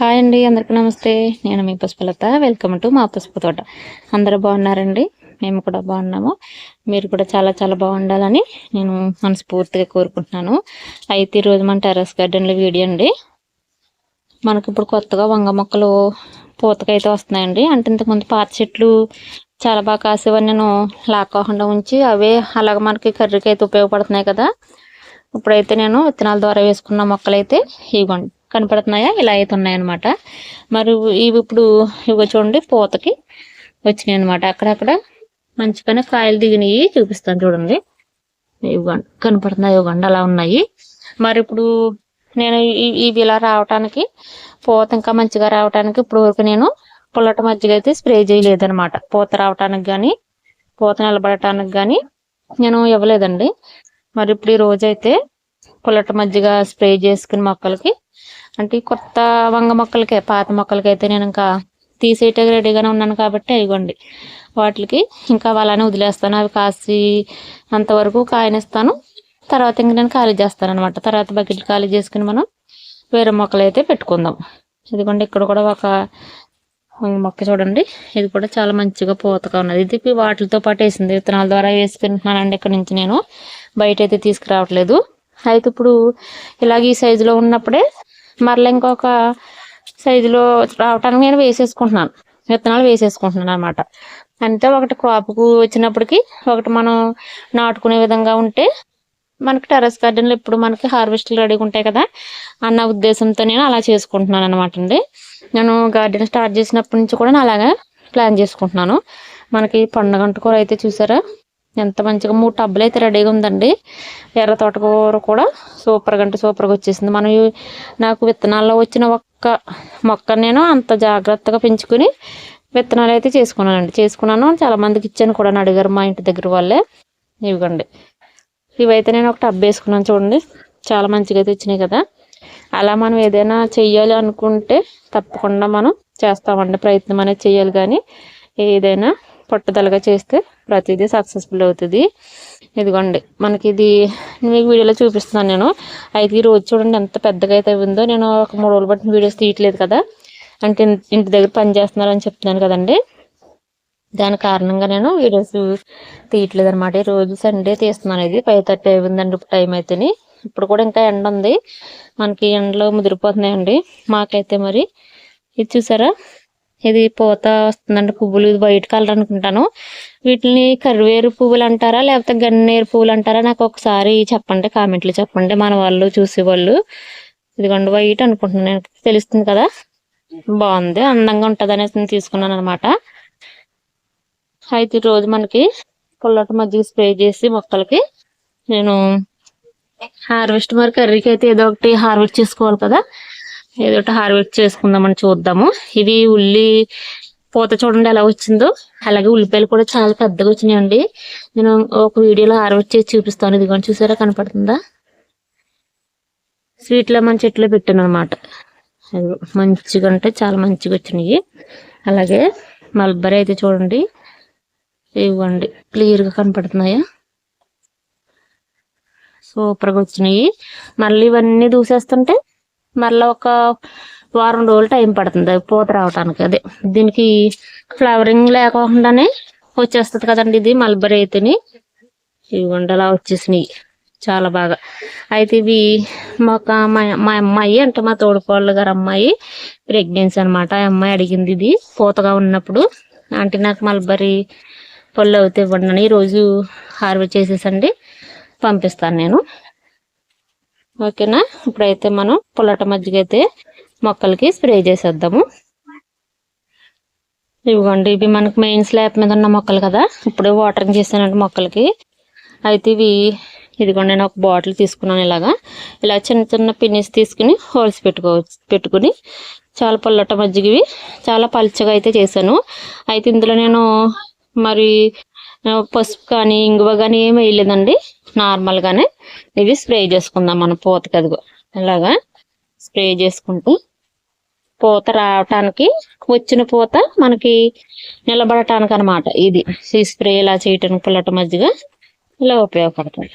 Hi అండి అందరికీ నమస్తే. నేను మీ పుష్పలత. వెల్కమ్ టు మా పుష్ప తోట. అందరూ బాగున్నారండి? మేము కూడా బాగున్నాము. మీరు కూడా చాలా చాలా బాగుండాలని నేను మనస్ఫూర్తిగా కోరుకుంటున్నాను. అయితే ఈరోజు మన టెర్రస్ గార్డెన్లో వీడియో అండి. మనకి ఇప్పుడు కొత్తగా వంగ మొక్కలు పూతకైతే వస్తున్నాయండి. అంటే ఇంతకుముందు పాత చెట్లు చాలా బాగా కాసేవని నేను లాక్కోకుండా ఉంచి అవే అలాగ మనకి కర్రీకి అయితే ఉపయోగపడుతున్నాయి కదా. ఇప్పుడైతే నేను విత్తనాల ద్వారా వేసుకున్న మొక్కలైతే ఇవ్వండి. కనపడుతున్నాయా? ఇలా అయితే ఉన్నాయన్నమాట మరి ఇవి ఇప్పుడు ఇవి చూడండి పూతకి వచ్చినాయి అనమాట అక్కడక్కడ మంచిగానే కాయలు దిగినవి చూపిస్తాను చూడండి. ఇవ్వండి కనపడుతున్నాయి? ఇవ్వండి అలా ఉన్నాయి. మరి ఇప్పుడు నేను ఇవి ఇలా రావటానికి పూత ఇంకా మంచిగా రావటానికి ఇప్పుడు వరకు నేను పుల్లట మజ్జిగ అయితే స్ప్రే చేయలేదనమాట పూత రావటానికి కానీ పూత నిలబడటానికి కానీ నేను ఇవ్వలేదండి. మరి ఇప్పుడు ఈ రోజైతే పుల్లట మజ్జిగ స్ప్రే చేసుకుని మొక్కలకి అంటే కొత్త వంగ మొక్కలకే పాత మొక్కలకి అయితే నేను ఇంకా తీసేయటం రెడీగానే ఉన్నాను కాబట్టి అయిగోండి వాటికి ఇంకా అలానే వదిలేస్తాను. అవి కాసి అంతవరకు కాయనిస్తాను. తర్వాత ఇంక నేను ఖాళీ చేస్తాను అనమాట తర్వాత బకెట్ ఖాళీ చేసుకుని మనం వేరే మొక్కలు అయితే పెట్టుకుందాం. ఇదిగోండి ఇక్కడ కూడా ఒక మొక్క చూడండి. ఇది కూడా చాలా మంచిగా పూతగా ఉన్నది. ఇది వాటితో పాటు వేసింది. విత్తనాల ద్వారా వేసుకుంటున్నానండి ఇక్కడ నుంచి నేను బయట అయితే తీసుకురావట్లేదు. అయితే ఇప్పుడు ఇలాగ ఈ సైజులో ఉన్నప్పుడే మరలా ఇంకొక సైజులో రావటానికి నేను వేసేసుకుంటున్నాను. విత్తనాలు వేసేసుకుంటున్నాను అనమాట అంటే ఒకటి క్రాప్కు వచ్చినప్పటికి ఒకటి మనం నాటుకునే విధంగా ఉంటే మనకి టెర్రస్ గార్డెన్లో ఇప్పుడు మనకి హార్వెస్ట్లు రెడీగా ఉంటాయి కదా అన్న ఉద్దేశంతో నేను అలా చేసుకుంటున్నాను అనమాట అండి. నేను గార్డెన్ స్టార్ట్ చేసినప్పటి నుంచి కూడా నేను అలాగే ప్లాన్ చేసుకుంటున్నాను. మనకి పండుగంట కూర అయితే చూసారా? ఎంత మంచిగా మూడు టబ్బులు అయితే రెడీగా ఉందండి. ఎర్ర తోటకూర కూడా సూపర్గా అంటే సూపర్గా వచ్చేసింది. మనం నాకు విత్తనాల్లో వచ్చిన ఒక్క మొక్క నేను అంత జాగ్రత్తగా పెంచుకుని విత్తనాలు అయితే చేసుకున్నానండి. చేసుకున్నాను. చాలా మందికి ఇచ్చాను కూడా అని అడిగారు మా ఇంటి దగ్గర వాళ్ళే. ఇవ్వండి. ఇవైతే నేను ఒక టబ్ వేసుకున్నాను చూడండి. చాలా మంచిగా అయితే ఇచ్చినాయి కదా. అలా మనం ఏదైనా చెయ్యాలి అనుకుంటే తప్పకుండా మనం చేస్తామండి. ప్రయత్నం అనేది చేయాలి కానీ ఏదైనా పట్టుదలగా చేస్తే ప్రతిదీ సక్సెస్ఫుల్ అవుతుంది. ఇదిగోండి మనకి ఇది మీకు వీడియోలో చూపిస్తున్నాను నేను. అయితే ఈ రోజు చూడండి ఎంత పెద్దగా అయితే ఉందో. నేను ఒక మూడు రోజులు బట్టి వీడియోస్ తీయట్లేదు కదా. అంటే ఇంటి దగ్గర పని చేస్తున్నారని చెప్తున్నాను కదండి. దాని కారణంగా నేను వీడియోస్ తీయట్లేదు అనమాట ఈ రోజు సండే తీస్తున్నాను ఇది. ఫైవ్ థర్టీ అయిందండి ఇప్పుడు టైం అయితేని. ఇప్పుడు కూడా ఇంకా ఎండ ఉంది. మనకి ఎండలో ముదిరిపోతున్నాయండి. మాకైతే మరి. ఇది చూసారా? ఇది పూత వస్తుందండి పువ్వులు. ఇది వైట్ కలర్ అనుకుంటాను. వీటిని కరివేరు పువ్వులు అంటారా లేకపోతే గన్నేరు పువ్వులు అంటారా? నాకు ఒకసారి చెప్పండి కామెంట్లు చెప్పండి. మన వాళ్ళు చూసేవాళ్ళు. ఇదిగోండి వైట్ అనుకుంటున్నాను తెలుస్తుంది కదా? బాగుంది. అందంగా ఉంటుంది అనేసి నేను తీసుకున్నాను అనమాట అయితే రోజు మనకి పుల్లటి మజ్జిగ స్ప్రే చేసి మొక్కలకి నేను హార్వెస్ట్ మరి కర్రీకి అయితే ఏదో ఒకటి హార్వెస్ట్ చేసుకోవాలి కదా. ఏదో ఒకటి హార్వెస్ట్ చేసుకుందామని చూద్దాము. ఇది ఉల్లి పూత చూడండి ఎలా వచ్చిందో. అలాగే ఉల్లిపాయలు కూడా చాలా పెద్దగా వచ్చినాయండి. నేను ఒక వీడియోలో హార్వెస్ట్ చేసి చూపిస్తాను. ఇది చూసారా కనపడుతుందా? స్వీట్లో మన చెట్లో పెట్టాను అనమాట మంచిగా అంటే చాలా మంచిగా వచ్చినాయి. అలాగే మల్బరీ అయితే చూడండి. ఇవ్వండి క్లియర్గా కనపడుతున్నాయా? సూపర్గా వచ్చినాయి. మళ్ళీ ఇవన్నీ దూసేస్తుంటే మళ్ళీ ఒక వారం రోజులు టైం పడుతుంది పూత రావటానికి. అదే దీనికి ఫ్లవరింగ్ లేకుండానే వచ్చేస్తుంది కదండి ఇది మల్బరీ అయితేని. ఇవి ఉండలా వచ్చేసినాయి చాలా బాగా. అయితే ఇవి మాకు మా మా అమ్మాయి అంటే మా తోడుకోళ్ళ గారు అమ్మాయి ప్రెగ్నెన్సీ అనమాట ఆ అమ్మాయి అడిగింది ఇది పూతగా ఉన్నప్పుడు. అంటే నాకు మల్బరీ పళ్ళు అవుతే ఇవ్వండి అని ఈరోజు హార్వెస్ట్ చేసేసండి పంపిస్తాను నేను. ఓకేనా? ఇప్పుడైతే మనం పుల్లట మజ్జిగ అయితే మొక్కలకి స్ప్రే చేసేద్దాము. ఇవ్వండి ఇవి మనకి మెయిన్ స్లాబ్ మీద ఉన్న మొక్కలు కదా. ఇప్పుడే వాటరింగ్ చేశానండి మొక్కలకి. అయితే ఇవి ఇదిగోండి నేను ఒక బాటిల్ తీసుకున్నాను ఇలాగా. ఇలా చిన్న చిన్న పిన్నిస్ తీసుకుని హోల్స్ పెట్టుకోవచ్చు పెట్టుకుని చాలా పుల్లట మజ్జిగవి చాలా పలుచగా అయితే చేశాను. అయితే ఇందులో నేను మరి పసుపు కానీ ఇంగువ కానీ ఏమి వేయలేదండి. నార్మల్గానే ఇవి స్ప్రే చేసుకుందాం మన పూతకి అదిగో ఇలాగా స్ప్రే చేసుకుంటూ పూత రావటానికి వచ్చిన పూత మనకి నిలబడటానికి అనమాట ఇది. ఈ స్ప్రే ఇలా చేయటానికి పుల్లట మధ్యగా ఇలా ఉపయోగపడుతుంది.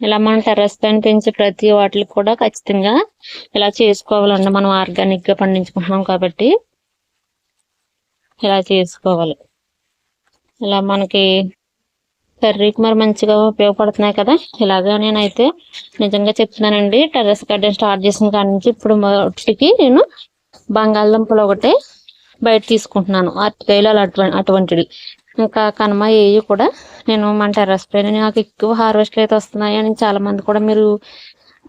ఇలా మనం టెర్రస్ పైన పెంచే ప్రతి వాటికి కూడా ఖచ్చితంగా ఇలా చేసుకోవాలండి. మనం ఆర్గానిక్గా పండించుకుంటున్నాం కాబట్టి ఇలా చేసుకోవాలి. ఇలా మనకి కర్రీకి మరి మంచిగా ఉపయోగపడుతున్నాయి కదా? ఇలాగా నేనైతే నిజంగా చెప్తున్నానండి. టెర్రస్ గార్డెన్ స్టార్ట్ చేసిన కాడి నుంచి ఇప్పుడు మొదటికి నేను బంగాళదుంపలు ఒకటే బయట తీసుకుంటున్నాను. అరటికాయలు అలా అటువంటి అటువంటివి. ఇంకా కనుమ ఏవి కూడా నేను మన టెర్రస్ పైన నాకు ఎక్కువ హార్వెస్ట్లు అయితే వస్తున్నాయి అని చాలా మంది కూడా మీరు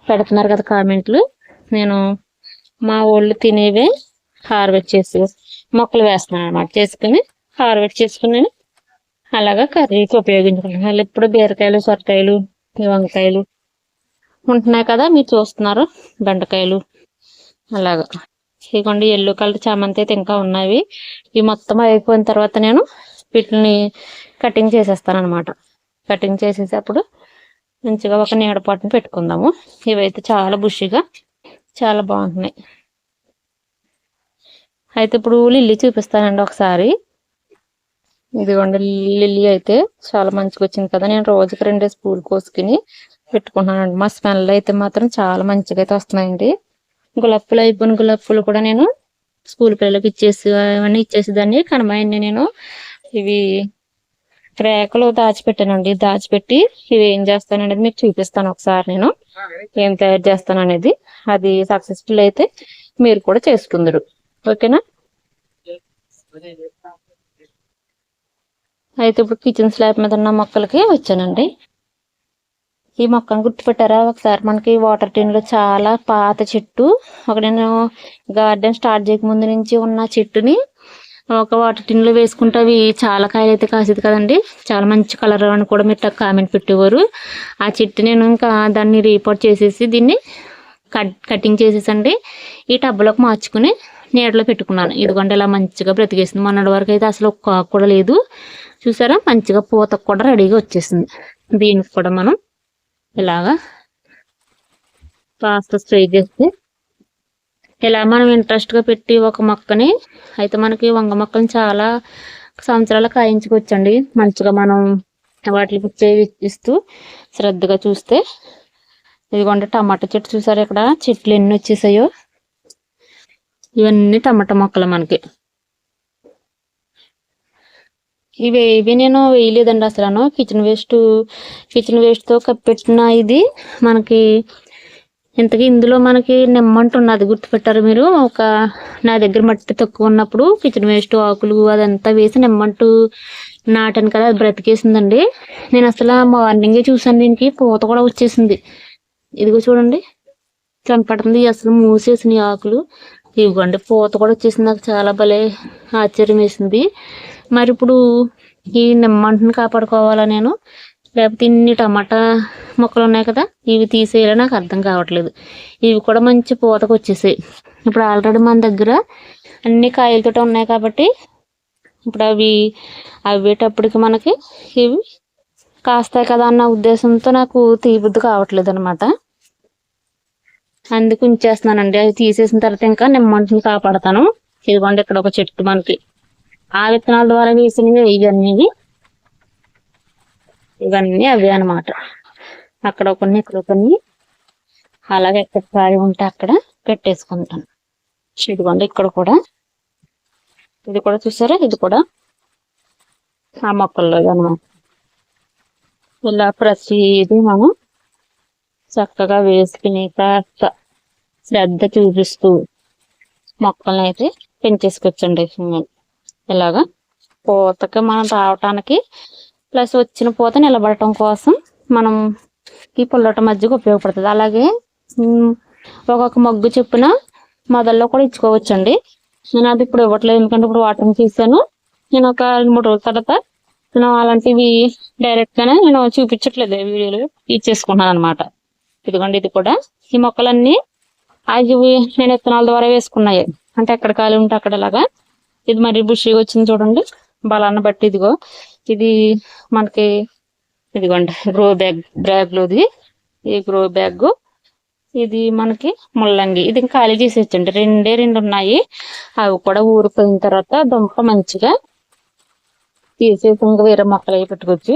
పెడుతున్నారు కదా కామెంట్లు. నేను మా ఊళ్ళు తినేవే హార్వెస్ట్ చేసి మొక్కలు వేస్తున్నాను అనమాట చేసుకుని హార్వెస్ట్ చేసుకుని నేను అలాగా కర్రీకి ఉపయోగించుకుంటున్నాను మళ్ళీ ఇప్పుడు బీరకాయలు సొరకాయలు వంకాయలు ఉంటున్నాయి కదా మీరు చూస్తున్నారు. బెండకాయలు అలాగా. ఇదిగోండి ఎల్లో కలర్ చామంతి అయితే ఇంకా ఉన్నాయి ఇవి మొత్తం అయిపోయిన తర్వాత నేను వీటిని కటింగ్ చేసేస్తాను అనమాట కటింగ్ చేసేసి అప్పుడు మంచిగా ఒక నీడపాటును పెట్టుకుందాము. ఇవైతే చాలా బుషిగా చాలా బాగుంటున్నాయి. అయితే ఇప్పుడు లిల్లీ చూపిస్తానండి ఒకసారి. ఇదిగోండి లిల్లీ అయితే చాలా మంచిగా వచ్చింది కదా. నేను రోజుకి రెండే స్పూల్ కోసుకుని పెట్టుకుంటున్నానండి. మా స్మెల్ అయితే మాత్రం చాలా మంచిగా అయితే వస్తున్నాయండి. గులాబీ పూలు అయిపోయిన గులాబీ పూలు కూడా నేను స్కూల్ పిల్లలకి ఇచ్చేసి అవన్నీ ఇచ్చేసేదాన్ని. కనమాయన్ని నేను ఇవి రేకలు దాచిపెట్టానండి. దాచిపెట్టి ఇవి ఏం చేస్తాను అనేది మీకు చూపిస్తాను ఒకసారి నేను. ఏం తయారు చేస్తాను అనేది అది సక్సెస్ఫుల్ అయితే మీరు కూడా చేసుకుందరు. ఓకేనా? అయితే ఇప్పుడు కిచెన్ స్లాబ్ మీద ఉన్న మొక్కలకి వచ్చానండి. ఈ మొక్కను గుర్తుపెట్టారా? ఒకసారి మనకి వాటర్ టిన్లో చాలా పాత చెట్టు. ఒక నేను గార్డెన్ స్టార్ట్ చేయక ముందు నుంచి ఉన్న చెట్టుని ఒక వాటర్ టిన్లో వేసుకుంటే అవి చాలా కాయలు అయితే కాసేది కదండి. చాలా మంచి కలర్ అని కూడా మీరు కామెంట్ పెట్టేవారు. ఆ చెట్టు నేను ఇంకా దాన్ని రీపోర్ట్ చేసేసి దీన్ని కట్ కటింగ్ చేసేసండి. ఈ టబ్లోకి మార్చుకుని నీడలో పెట్టుకున్నాను. ఇదిగోండి ఇలా మంచిగా బ్రతికేసింది. మొన్నటి వరకు అయితే అసలు ఒక్క కూడా లేదు. చూసారా? మంచిగా పూత కూడా రెడీగా వచ్చేసింది. దీనికి కూడా మనం ఇలాగా కాస్త స్ప్రే చేస్తే ఇలా మనం ఇంట్రెస్ట్గా పెట్టి ఒక మొక్కని అయితే మనకి వంగ మొక్కలు చాలా సంవత్సరాలు కాయించుకోవచ్చండి. మంచిగా మనం వాటికి ఇచ్చేవి ఇస్తూ శ్రద్ధగా చూస్తే. ఇదిగోండి టమాటా చెట్టు చూసారు ఇక్కడ? చెట్లు ఎన్ని వచ్చేసాయో? ఇవన్నీ టమాటా మొక్కలు మనకి. ఇవి ఇవి నేను వేయలేదండి అసలు కిచెన్ వేస్ట్ కిచెన్ వేస్ట్తో కప్పెట్టిన ఇది మనకి ఇంతకీ ఇందులో మనకి నిమ్మంట ఉన్నది గుర్తుపెట్టారు మీరు? ఒక నా దగ్గర మట్టి తక్కువ ఉన్నప్పుడు కిచెన్ వేస్ట్ ఆకులు అదంతా వేసి నిమ్మంటు నాటాను కదా అది బ్రతికేసిందండి. నేను అసలు మార్నింగే చూసాను దీనికి పూత కూడా వచ్చేసింది. ఇదిగో చూడండి. కనపడుతుంది అసలు మూసేసిన ఆకులు. ఇవ్వండి పూత కూడా వచ్చేసింది. నాకు చాలా భలే ఆశ్చర్యం వేసింది. మరి ఇప్పుడు ఈ నిమ్మంటను కాపాడుకోవాలా నేను? లేకపోతే ఇన్ని టమాటా మొక్కలు ఉన్నాయి కదా ఇవి తీసేయాలో నాకు అర్థం కావట్లేదు. ఇవి కూడా మంచి పూతకు వచ్చేసాయి. ఇప్పుడు ఆల్రెడీ మన దగ్గర అన్ని కాయలతో ఉన్నాయి కాబట్టి ఇప్పుడు అవి అవ్వేటప్పటికి మనకి ఇవి కాస్తాయి కదా అన్న ఉద్దేశంతో నాకు తీబుద్ధి కావట్లేదు అనమాట అందుకు ఉంచేస్తున్నానండి. అవి తీసేసిన తర్వాత ఇంకా నిమ్మంటిని కాపాడతాను. ఇదిగోండి ఇక్కడ ఒక చెట్టు మనకి. ఆ విత్తనాల ద్వారా వేసినవి ఇవన్నీ. ఇవన్నీ అవి అనమాట అక్కడ కొన్ని ఇక్కడ కొన్ని అలాగే ఎక్కడ ఖాళీ ఉంటే అక్కడ పెట్టేసుకుంటాను ఇదిగోండి ఇక్కడ కూడా. ఇది కూడా చూసారా? ఇది కూడా ఆ మొక్కల్లో అనమాట ఇలా ప్రతిదీ మనం చక్కగా వేసుకుని కాస్త శ్రద్ధ చూపిస్తూ మొక్కలను అయితే పెంచేసుకొచ్చండి. ఇలాగా పూతకి మనం రావటానికి ప్లస్ వచ్చిన పూత నిలబడటం కోసం మనం ఈ పుల్లట మధ్యకి ఉపయోగపడుతుంది. అలాగే ఒక్కొక్క మగ్గు చెప్పున మొదల్లో కూడా ఇచ్చుకోవచ్చండి. నేను అది ఇప్పుడు ఇవ్వట్లేదు ఎందుకంటే ఇప్పుడు వాటర్ తీసాను. నేను ఒక మూడు రోజుల తర్వాత నేను అలాంటివి డైరెక్ట్గానే నేను చూపించట్లేదు వీడియోలో ఇచ్చేసుకుంటున్నాను అనమాట ఇదిగోండి ఇది కూడా. ఈ మొక్కలన్నీ అవి నేను విత్తనాల ద్వారా వేసుకున్నాయి. అంటే ఎక్కడ ఖాళీ ఉంటే అక్కడ ఇలాగా ఇది మరి బుషిగా వచ్చింది చూడండి. బలాన్ని బట్టి ఇదిగో. ఇది మనకి ఇదిగోండి గ్రో బ్యాగ్ బ్యాగ్లో ఇది. ఈ గ్రో బ్యాగ్ ఇది మనకి ముల్లంగి. ఇది ఖాళీ చేసేచ్చండి రెండే రెండు ఉన్నాయి. అవి కూడా ఊరిపోయిన తర్వాత దుంప మంచిగా తీసేసి ఇంకా వేరే మొక్కలు అవి పెట్టుకోవచ్చు.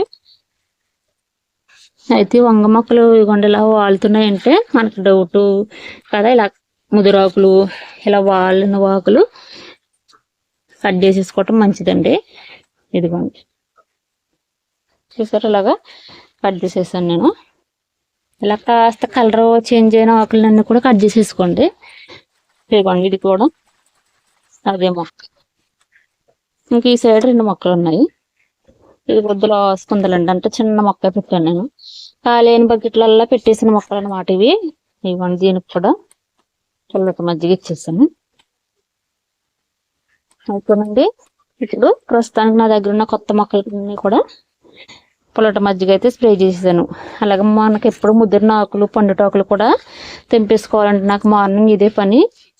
అయితే వంగ మొక్కలు ఇవ్వండి ఇలా వాలుతున్నాయంటే మనకి డౌటు కదా. ఇలా ముదిరాకులు ఇలా వాలిన వాకులు కట్ చేసేసుకోవటం మంచిదండి. ఇదిగోండి. చూసారు ఇలాగా కట్ చేసేసాను నేను. ఇలా కాస్త కలర్ చేంజ్ అయిన ఆకులన్నీ కూడా కట్ చేసేసుకోండి. ఇదిగోండి ఇది కూడా అదే మొక్క. ఇంక ఈ సైడ్ రెండు మొక్కలు ఉన్నాయి. ఇది బొద్దులో వస్తుందండి అంటే చిన్న మొక్క పెట్టాను నేను. కాలేని బకెట్లల్లో పెట్టేసిన మొక్కలు అన్నమాట ఇవి. ఇవ్వండి దీనికి కూడా చల్లటి మజ్జిగ ఇచ్చేసాను. అయిపోయిందండి. ఇప్పుడు ప్రస్తుతానికి నా దగ్గర ఉన్న కొత్త మొక్కలన్నీ కూడా పొలట మజ్జిగ అయితే స్ప్రే చేసేసాను. అలాగే మనకి ఎప్పుడు ముదిరిన ఆకులు పండుటాకులు కూడా తెంపేసుకోవాలంటే నాకు మార్నింగ్ ఇదే పని.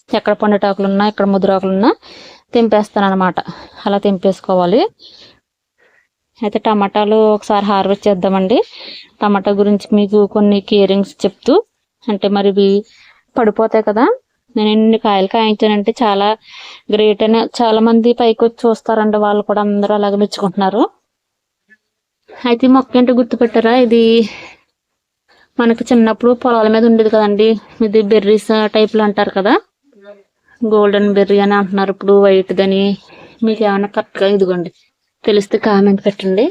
ఎక్కడ పండుటాకులు ఉన్నా ఎక్కడ ముదిరాకులు ఉన్నా తెంపేస్తాను అనమాట అలా తెంపేసుకోవాలి. అయితే టమాటాలు ఒకసారి హార్వెస్ట్ చేద్దామండి. టమాటా గురించి మీకు కొన్ని కేరింగ్స్ చెప్తూ అంటే మరి పడిపోతాయి కదా నేను ఎన్ని కాయలు కాయించానంటే చాలా గ్రేట్ అని చాలా మంది పైకి వచ్చి చూస్తారండి వాళ్ళు కూడా అందరూ అలాగే మెచ్చుకుంటున్నారు. అయితే మొక్క ఏంటో గుర్తుపెట్టారా? ఇది మనకి చిన్నప్పుడు పొలాల మీద ఉండేది కదండి. ఇది బెర్రీస్ టైప్లు అంటారు కదా. గోల్డెన్ బెర్రీ అని అంటున్నారు ఇప్పుడు వైట్ది అని మీకు ఏమైనా కరెక్ట్గా ఇదిగోండి తెలిస్తే కామెంట్ పెట్టండి.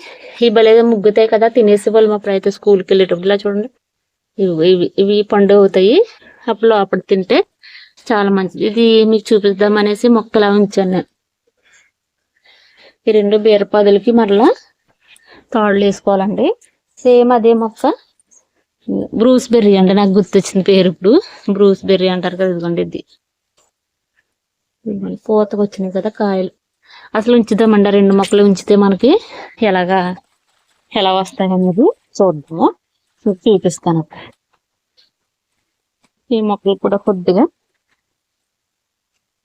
ఈ భలేదో ముగ్గుతాయి కదా తినేసి వాళ్ళు మా అయితే స్కూల్కి వెళ్ళేటప్పుడు ఇలా చూడండి. ఇవి ఇవి ఇవి పండు అవుతాయి. అప్పుడు లోపల తింటే చాలా మంచిది. ఇది మీకు చూపిద్దాం అనేసి మొక్కలా ఉంచాను. నేను ఈ రెండు బీరపాదులకి మరలా తాళ్ళు వేసుకోవాలండి. సేమ్ అదే మొక్క. బ్రూస్ బెర్రీ అండి నాకు గుర్తొచ్చింది పేరు ఇప్పుడు. బ్రూస్ బెర్రీ అంటారు కదా ఇదిగోండి ఇది. పూతకు వచ్చినాయి కదా కాయలు. అసలు ఉంచుదామండి రెండు మొక్కలు ఉంచితే మనకి ఎలాగా ఎలా వస్తాయి అనేది చూద్దాము. చూపిస్తాను. ఈ మొక్కలు కూడా కొద్దిగా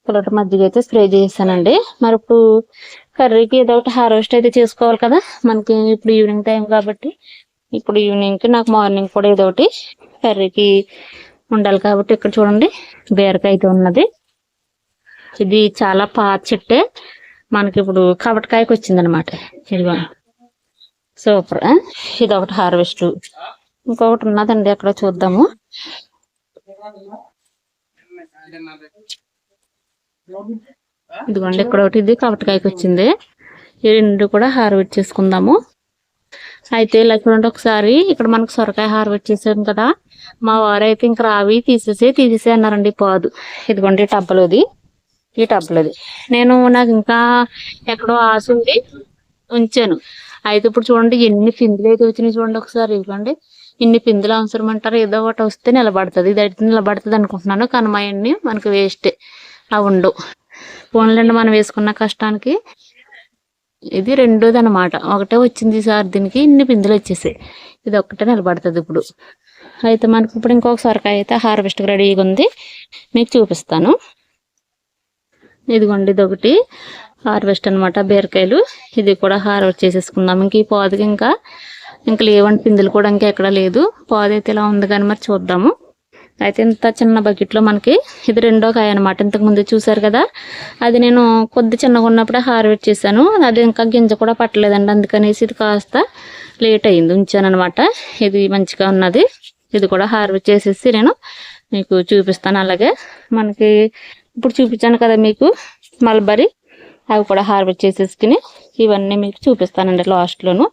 పుల్లట మజ్జిగ అయితే స్ప్రే చేసానండి మరి ఇప్పుడు కర్రీకి ఏదో ఒకటి హార్వెస్ట్ అయితే చేసుకోవాలి కదా. మనకి ఇప్పుడు ఈవినింగ్ టైం కాబట్టి. ఇప్పుడు ఈవినింగ్కి నాకు మార్నింగ్ కూడా ఏదో ఒకటి కర్రీకి ఉండాలి కాబట్టి ఇక్కడ చూడండి. బీరకాయ అయితే ఉన్నది. ఇది చాలా పాత చెట్టే. మనకి ఇప్పుడు కవటకాయకి వచ్చిందనమాట ఇదిగో. సూపర్. ఇది ఒకటి హార్వెస్ట్. ఇంకొకటి ఉన్నదండి అక్కడ చూద్దాము. ఇదిగోండి ఇక్కడ ఒకటి ఇది కవటకాయకి వచ్చింది. ఈ రెండు కూడా హార్వెట్ చేసుకుందాము. అయితే ఇలా చూడండి ఒకసారి ఇక్కడ మనకు సొరకాయ హార్వెట్ చేసాం కదా. మా వారు అయితే ఇంకా రావి తీసేసి తీసేసి అన్నారండి పాదు. ఇదిగోండి ఈ టబ్బలోది ఈ టబ్బలోది నేను నాకు ఇంకా ఎక్కడో ఆశ ఉంది ఉంచాను. అయితే ఇప్పుడు చూడండి ఎన్ని పిందులు అయితే వచ్చినాయి చూడండి ఒకసారి ఇవ్వండి. ఇన్ని పిందులు అవసరం అంటారు ఏదో ఒకటి వస్తే నిలబడుతుంది. ఇది అయితే నిలబడుతుంది అనుకుంటున్నాను కానీ మా అన్ని మనకి వేస్టే. అవి ఉండవు పోన్లండి మనం వేసుకున్న కష్టానికి. ఇది రెండోది అనమాట ఒకటే వచ్చింది సార్ దీనికి ఇన్ని పిందులు వచ్చేసాయి. ఇది ఒక్కటే నిలబడుతుంది ఇప్పుడు. అయితే మనకి ఇప్పుడు ఇంకొక సొరకాయ అయితే హార్వెస్ట్ రెడీగా ఉంది. మీకు చూపిస్తాను. ఇదిగోండి ఇది ఒకటి. హార్వెస్ట్ అనమాట బీరకాయలు. ఇది కూడా హార్వెస్ట్ చేసేసుకుందాం. ఇంక ఈ పాదుకి ఇంకా ఇంకా లేవండి పిందులు కూడా ఇంకా ఎక్కడ లేదు. పాదు అయితే ఇలా ఉంది కానీ మరి చూద్దాము. అయితే ఇంత చిన్న బకెట్లో మనకి ఇది రెండో కాయ అనమాట ఇంతకుముందు చూసారు కదా? అది నేను కొద్ది చిన్నగా ఉన్నప్పుడే హార్వెస్ట్ చేశాను. అది ఇంకా గింజ కూడా పట్టలేదండి. అందుకనేసి ఇది కాస్త లేట్ అయింది. ఉంచాను అనమాట ఇది మంచిగా ఉన్నది. ఇది కూడా హార్వెస్ట్ చేసేసి నేను మీకు చూపిస్తాను. అలాగే మనకి ఇప్పుడు చూపించాను కదా మీకు మల్బరీ అవి కూడా హార్వెస్ట్ చేసేసుకుని ఇవన్నీ మీకు చూపిస్తానండి లాస్ట్లోను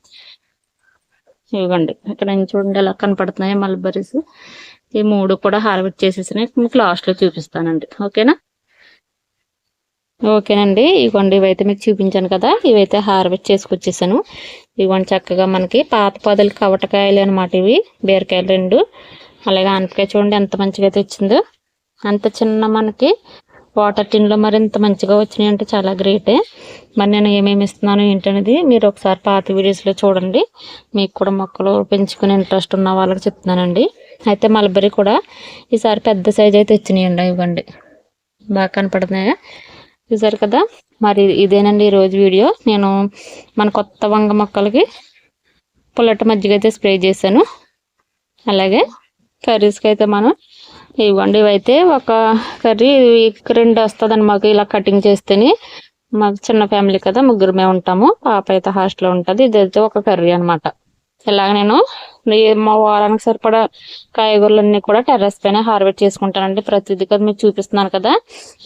ఇవ్వండి. ఇక్కడ నుంచి చూడండి ఎలా కనపడుతున్నాయి మల్బరీస్ ఈ మూడు కూడా హార్వెస్ట్ చేసేసి మీకు లాస్ట్లో చూపిస్తానండి. ఓకేనా? ఓకేనండి. ఇవ్వండి ఇవైతే మీకు చూపించాను కదా. ఇవైతే హార్వెస్ట్ చేసుకొచ్చేసాను. ఇవ్వండి చక్కగా మనకి పాత పొదలు కవటకాయలు అనమాట ఇవి. బీరకాయలు రెండు. అలాగే ఆనపకాయ చూడండి ఎంత మంచిగా అయితే వచ్చిందో. అంత చిన్న మనకి వాటర్ టిన్లో మరి ఇంత మంచిగా వచ్చినాయి అంటే చాలా గ్రేటే. మరి నేను ఏమేమి ఇస్తున్నాను ఏంటనేది మీరు ఒకసారి పాత వీడియోస్లో చూడండి. మీకు కూడా మొక్కలు పెంచుకునే ఇంట్రెస్ట్ ఉన్న వాళ్ళకి చెప్తున్నానండి. అయితే మల్బరీ కూడా ఈసారి పెద్ద సైజ్ అయితే వచ్చినాయండి ఇవ్వండి. బాగా కనపడుతున్నాయా? చూసారు కదా? మరి ఇదేనండి ఈరోజు వీడియో. నేను మన కొత్త వంగ మొక్కలకి పుల్లట మజ్జిగ అయితే స్ప్రే చేశాను. అలాగే కర్రీస్కి అయితే మనం ఇవ్వండి. ఇవైతే ఒక కర్రీ రెండు వస్తుందని మాకు ఇలా కటింగ్ చేస్తేనే మాకు చిన్న ఫ్యామిలీ కదా ముగ్గురు మేము ఉంటాము. పాప అయితే హాస్టల్లో ఉంటుంది. ఇదైతే ఒక కర్రీ అనమాట ఇలాగ నేను మా వారానికి సరిపడా కాయగూరలన్నీ కూడా టెర్రస్ పైన హార్వెస్ట్ చేసుకుంటానండి. ప్రతిదీ కదా మీకు చూపిస్తున్నాను కదా.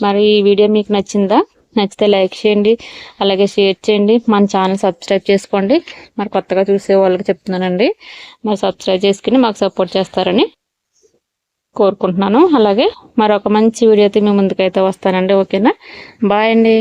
మరి ఈ వీడియో మీకు నచ్చిందా? నచ్చితే లైక్ చేయండి. అలాగే షేర్ చేయండి. మన ఛానల్ సబ్స్క్రైబ్ చేసుకోండి. మరి కొత్తగా చూసే వాళ్ళకి చెప్తున్నానండి. మరి సబ్స్క్రైబ్ చేసుకుని మాకు సపోర్ట్ చేస్తారని కోరుకుంటున్నాను. అలాగే మరొక మంచి వీడియో అయితే మీ ముందుకైతే వస్తానండి. ఓకేనా? బాయ్ అండి.